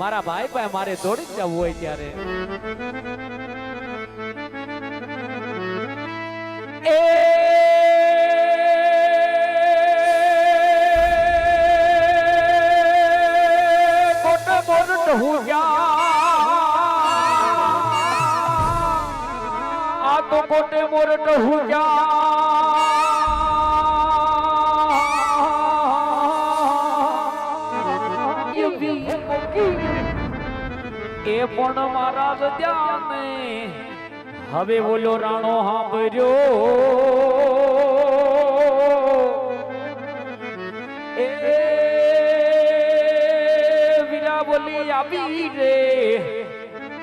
મારા ભાઈ ભાઈ મારે દોડી જવું હોય ત્યારે. એ હું બોરટ આ તો કોટે મોરટ હું પણ મારા ગદ્યાને હવે બોલો રાણો હાંભર્યો એ વીરા બોલી આવી રે.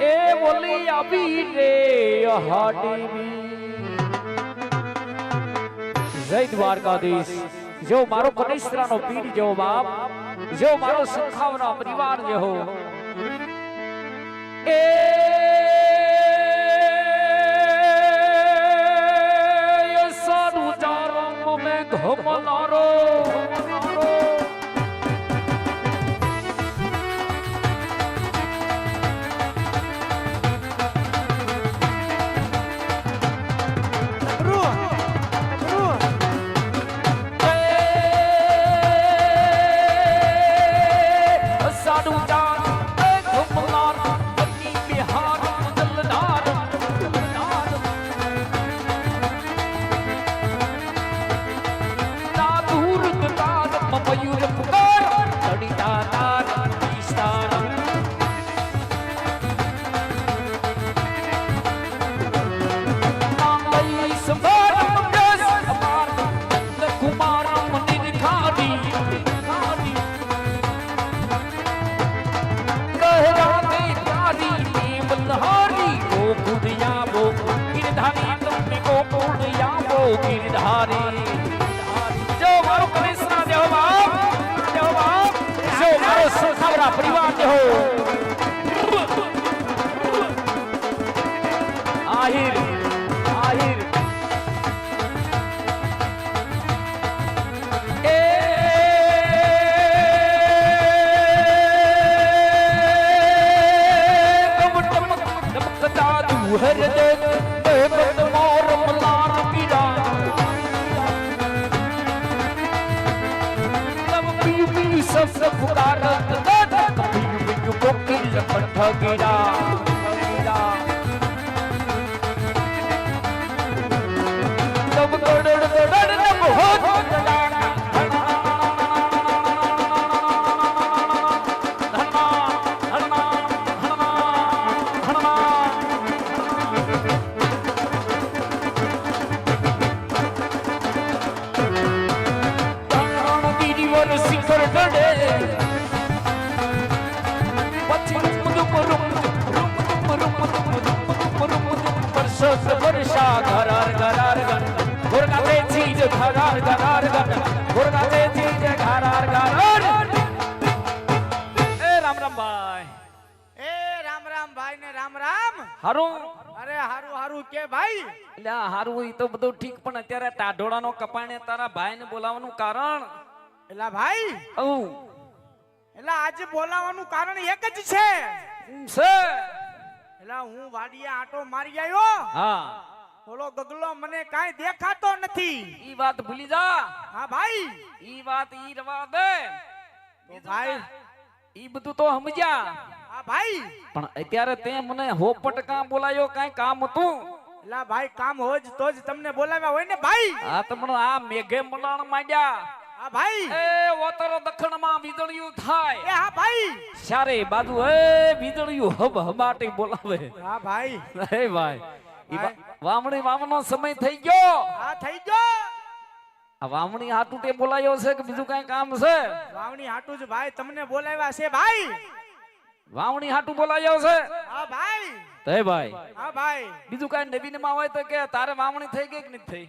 એ બોલી આવી રે હાડી જય દ્વારકાધીશ. જો મારો કનિષ્ઠરાનો પીર જેવો બાપ, જો મારો સુખાવનો પરિવાર જેવો Eu ચીજ ઘરાર ઘરાર ગન ગુરગાતે ચીજ ઘરાર ઘરાર. એ રામ રામ ભાઈ. એ રામ રામ ભાઈ ને રામ રામ. હારું. અરે હારું હારું કે ભાઈ? એટલે હારું ઈ તો બધું ઠીક પણ અત્યારે ટાઢોળાનો કપાણે તારા ભાઈને બોલાવવાનું કારણ. એલા ભાઈ? ઓ એલા આજે બોલાવવાનું કારણ એક જ છે. છે. એલા હું વાડીએ આટો મારી આવ્યો હા. ઓલો ગગલો મને કાંઈ દેખાતો નથી. ઈ વાત ભૂલી જા. હા ભાઈ. ઈ વાત ઈ રવા દે. તો ભાઈ. ઈ બધું તો સમજ્યા. હા ભાઈ. પણ અત્યારે તે મને હોપટ કામ બોલાયો કઈ કામ હતું? લા ભાઈ કામ હોય જ તો જ તમને બોલાવ્યા હોય ને ભાઈ. આ તમને આ મેઘે મલાણ માંડ્યા. હા ભાઈ. એ ઓતર દખણમાં વીજળિયું થાય. એ હા ભાઈ. ચારે બાજુ એ વીજળિયું હબ હબાટી બોલાવે. હા ભાઈ. હે ભાઈ. વામણી વામનો સમય થઈ ગયો. હા થઈ ગયો. આ વામણી હાટું તે બોલાયો છે કે બીજું કઈ કામ છે? વામણી હાટું જ ભાઈ તમને બોલાવ્યા છે ભાઈ. વાવણી હાટું બોલાયો છે? હા ભાઈ. તો ભાઈ. હા ભાઈ. બીજું કઈ નવીનમાં હોય તો કે તારે વાવણી થઈ ગઈ કે નથી થઈ?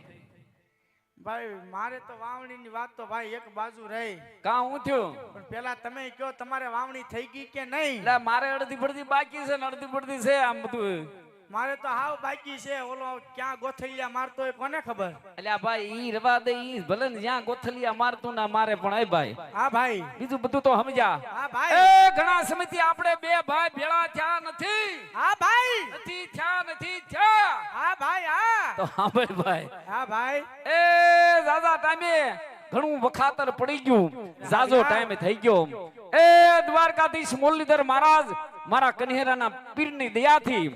ભાઈ મારે તો વાવણીની વાત તો ભાઈ એક બાજુ રહી. કા હું થયું? પણ પેલા તમે કયો તમારે વાવણી થઈ ગઈ કે નહીં? એટલે મારે અડધી પડધી બાકી છે ને અડધી પડધી છે આમ બધું. મારે તો હાવ બાકી છે. ઓલો ક્યાં ગોથલિયા મારતો હોય કોને ખબર? એટલે ભાઈ ઈ રવા દે ઈ ભલે ને જ્યાં ગોથલિયા મારતો ના મારે પણ એ ભાઈ. હા ભાઈ. બીજું બધું તો સમજા હા એ ભાઈ ઘણા સમયથી આપણે બે ભાઈ ભેળા થયા નથી. હા ભાઈ. નથી થયા નથી થયા. હા ભાઈ હા. તો સાંભળ ભાઈ. હા ભાઈ. એ દાદા ટાઈમે ઘણું વખાતર પડી ગયું. જાજો ટાઈમે થઈ ગયો. એ દ્વારકાધીશ મુરલીધર મહારાજ મારા કન્હેરાના પીરની દયાથી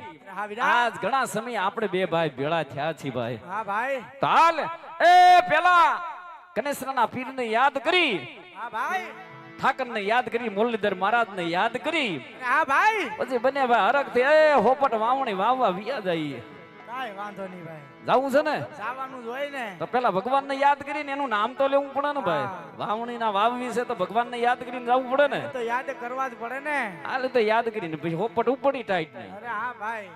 આજ ઘણા સમય આપણે બે ભાઈ ભેળા થયા છીએ ભાઈ. હા ભાઈ. તાલ એ પેલા કનેસરાના પીરને યાદ કરી. હા ભાઈ. ઠાકરને યાદ કરી મુરલીધર મહારાજને યાદ કરી. હા ભાઈ. પછી બંને ભાઈ હરખથી એ હોપટ વાવણી વાવવા વિયા જઈએ. કાઈ વાંધો નહીં ભાઈ. જાવું છે ને? જવાનું જ હોય ને. તો પેલા ભગવાનને યાદ કરીને એનું નામ તો લેવું પડે ને ભાઈ. વાવણી ના વાવવી છે તો ભગવાનને યાદ કરીને જવું પડે ને. તો યાદ કરવા જ પડે ને. હાલે તો યાદ કરીને પછી હોપટ ઉપડી ટાઈટ ને અરે હા ભાઈ.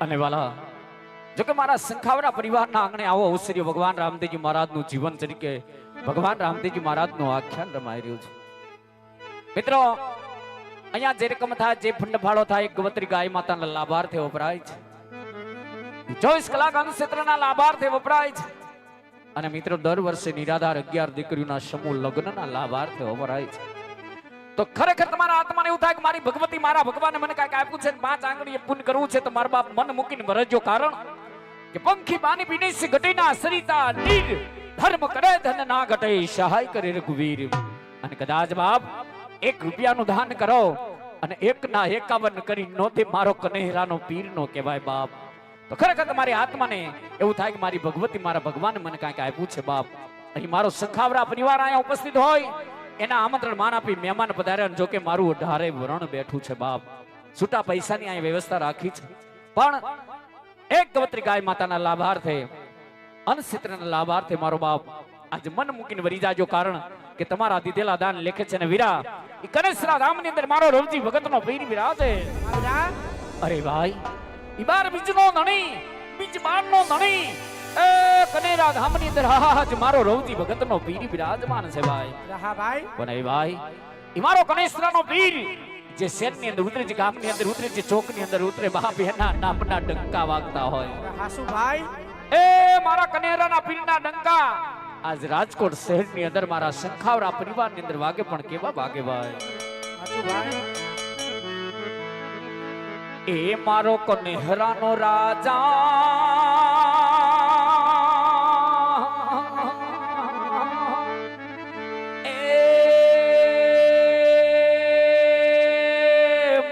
અને વાલા જો કે મારા સંખાવરા પરિવારના આંગણે આવો અવસર્ય ભગવાન રામદેવજી મહારાજનું જીવન તરીકે. ભગવાન રામદેવજી મહારાજનું આખ્યાન રમાઈ રહ્યું છે. મિત્રો અહીંયા જે રકમ થાય, જે ફંડ ફાળો થાય ગવત્રી ગાય માતાના લાભાર્થે વપરાય છે. ચોવીસ કલાક અનુક્ષેત્રના લાભાર્થે વપરાય છે. અને મિત્રો, દર વર્ષે નિરાધાર અગિયાર દીકરીઓના સમૂહ લગ્નના લાભાર્થે વપરાય છે. તો ખરેખર તમારા આત્માને એવું થાય કે મારી ભગવતી મારા ભગવાને મને કાંઈક આપ્યું છે પાંચ આંગળીએ પૂન કરવું છે, તો મારા બાપ મન મૂકીને ભરજો કારણ કે પંખી બાની વિનિશ ઘટીના સરિતા નીર ધર્મ કરે ધન ના ઘટે, સહાય કરે રઘુવીર. અને કદાચ બાપ એક રૂપિયાનું દાન કરો અને એક ના એકાવન કરી નોતે મારો કનેહરાનો પીર નો કહેવાય બાપ. તો ખરેખર તમારી આત્માને એવું થાય કે મારી ભગવતી મારા ભગવાન મને કાંઈક આપ્યું છે બાપ. અહીં મારો સંખાવરા પરિવાર અહીંયા ઉપસ્થિત હોય, એના આમંત્રણ માન આપી મહેમાન પધાર્યા જો કે મારું અઢારે વરણ બેઠું છે બાપ. છૂટા પૈસાની અહીં વ્યવસ્થા રાખી છે. પણ એક ગવત્રી ગાય માતાના લાભાર્થે, અનસિત્રના લાભાર્થે મારો બાપ. આજે મન મૂકીને વરી જાજો કારણ કે તમારા દીધેલા દાન લેખે છે ને વીરા. એ કનેસરા ધામની અંદર મારો રવજી ભગતનો પીર વિરાજે અરે ભાઈ ઈ બાર બીજનો નણી બીજ બારનો નણી. એ કનેરા ધામની અંદર હાજ મારો રવજી ભગતનો પીર બિરાજમાન છે ભાઈ. હા ભાઈ પણ એ ભાઈ ઈ મારો કનેશ્વરનો પીર જે શેરની અંદર ઉતરે છે ગામની અંદર ઉતરે છે ચોકની અંદર ઉતરે બાપ એના નામના ડંકા વાગતા હોય. હાસુ ભાઈ? એ મારા કનેરાના પીરના ડંકા આજ રાજકોટ શહેરની અંદર મારા સંખાવરા પરિવારની અંદર વાગે પણ કેવા વાગે ભાઈ? એ મારો કનેહરાનો રાજા. એ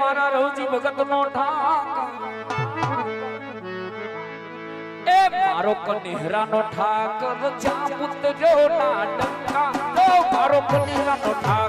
મારા રવજી કનેહરાનો ઠાકર જ્યાં પુત્ર્યો ના ડંકા. મારો કનેહરાનો ઠાકર.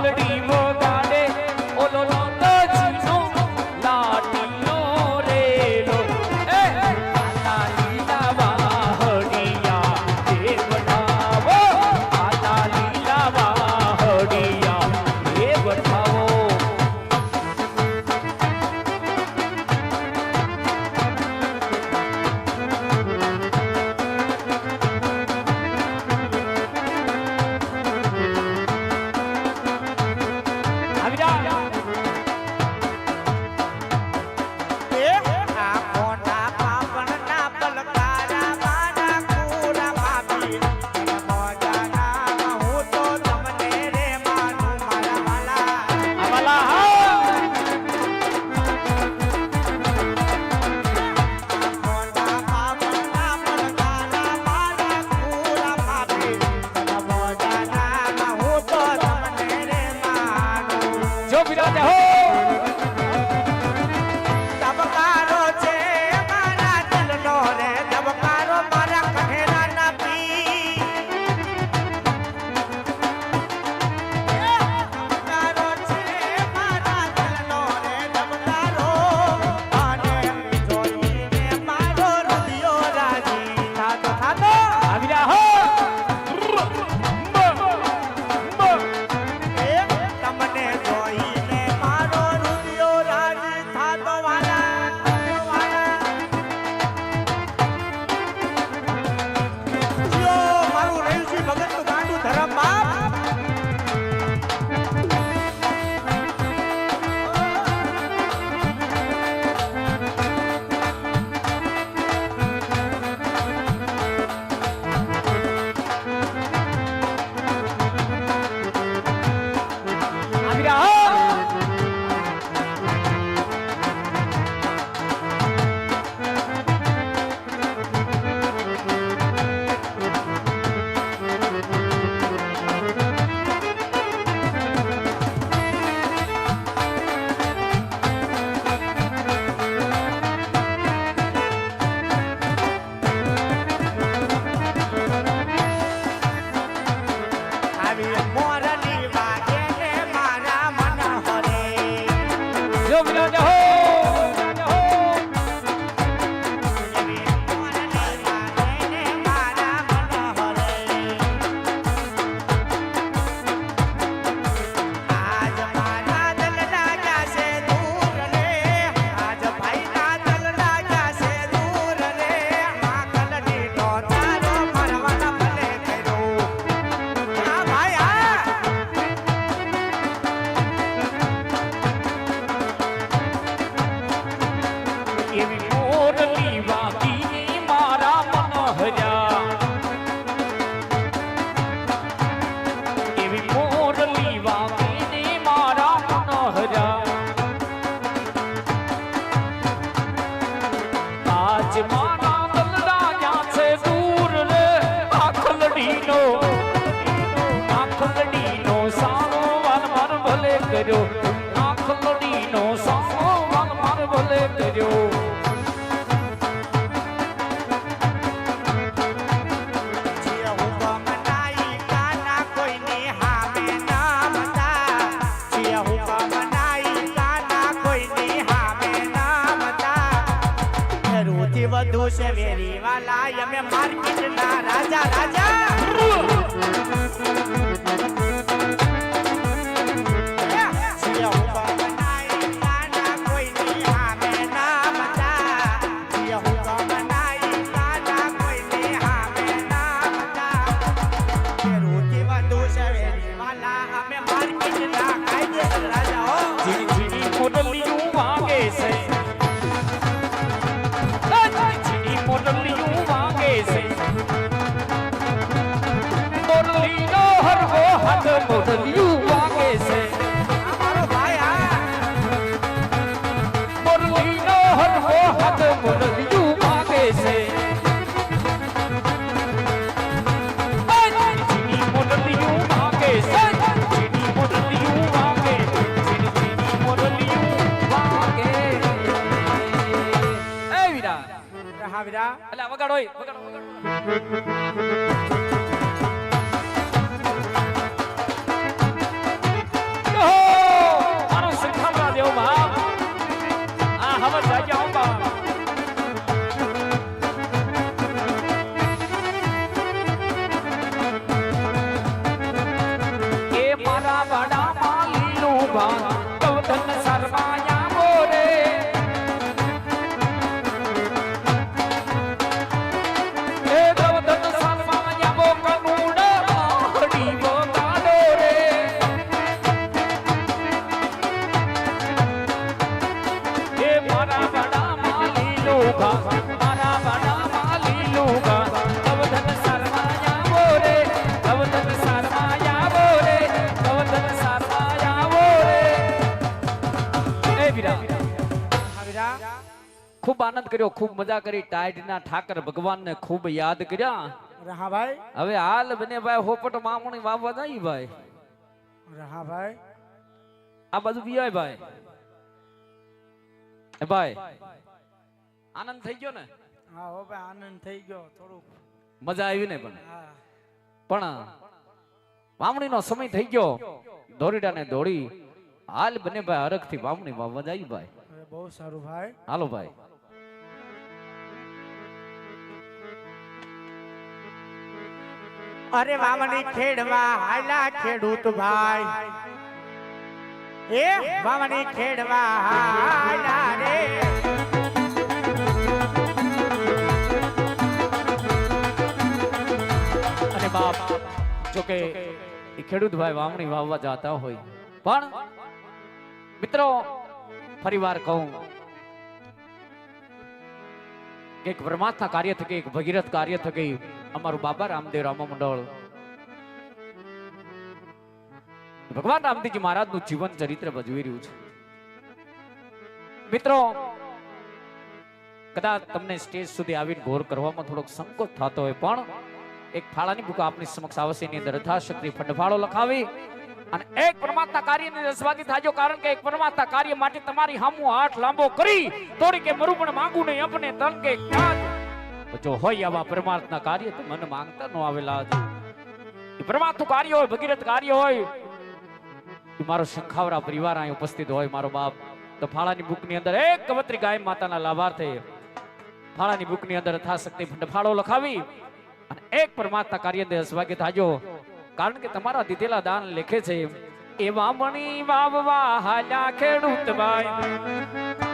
ઓલી વગાડો વગાડો વગાડો આનંદ કર્યો ખૂબ મજા કરી ટાઈડના ઠાકર ભગવાનને ખૂબ યાદ કર્યા. હા ભાઈ હવે હાલ બને ભાઈ હોપટ મામણી વાવવા જાય ભાઈ. હા ભાઈ આ બાજુ બીવાય ભાઈ. ભાઈ આનંદ થઈ ગયો ને? હા હો ભાઈ આનંદ થઈ ગયો થોડુંક. મજા આવી ને પણ. પણ વામણીનો સમય થઈ ગયો. દોરીડાને દોડી હાલ બને ભાઈ હરખથી વામણી વાવવા જાય ભાઈ. બહુ સારું ભાઈ. હાલો ભાઈ. અરે વાવણી ખેડવા હાલા ખેડૂત ભાઈ. એ વાવણી ખેડવા હાલા રે. બાપ જો કે એ ખેડૂત ભાઈ વાવણી વાવવા જતા હોય. પણ, મિત્રો, ફરીવાર કહું એક પરમાત્મા કાર્ય થકી એક ભગીરથ કાર્ય થકી અમારું બાબા રામદેવ રામ મંડળ ભગવાન રામદેવજી મહારાજનું જીવન ચરિત્ર ભજવી રહ્યું છે. મિત્રો, કદાચ તમને સ્ટેજ સુધી આવીને ઘોર કરવામાં થોડોક સંકોચ થતો હોય, પણ એક ફાળાની બુક આપની સમક્ષ આવશે એની અંદર યથાશક્તિ ફંડફાળો લખાવી અને એક પરમાત્મા કાર્યની રસવાદી થાજો, કારણ કે એક પરમાત્મા કાર્ય માટે તમારી હામુ હાથ લાંબો કરી, તોડી કે મરું પણ માંગુ નહીં, અપને તન કે જો હોય આવા પરમાત્મા કાર્ય, તો મને માંગતા નો આવેલા એ પરમાત્મા કાર્ય હોય, ભગીરથ કાર્ય હોય મારો શંખાવરા પરિવાર અહીં ઉપસ્થિત હોય, મારો બાપ. તો ફાળાની બુકની અંદર એક કવત્રી ગાય માતાના લાભાર્થે ફાળાની બુકની અંદર યથાશક્તિ ફાળો લખાવી અને એક પરમાત્મા કાર્ય સ્વાગત થાજો. કારણ કે તમારા દીધેલા દાન લેખે છે એવા મણી વાવવા હાલ્યા ખેડૂત ભાઈ.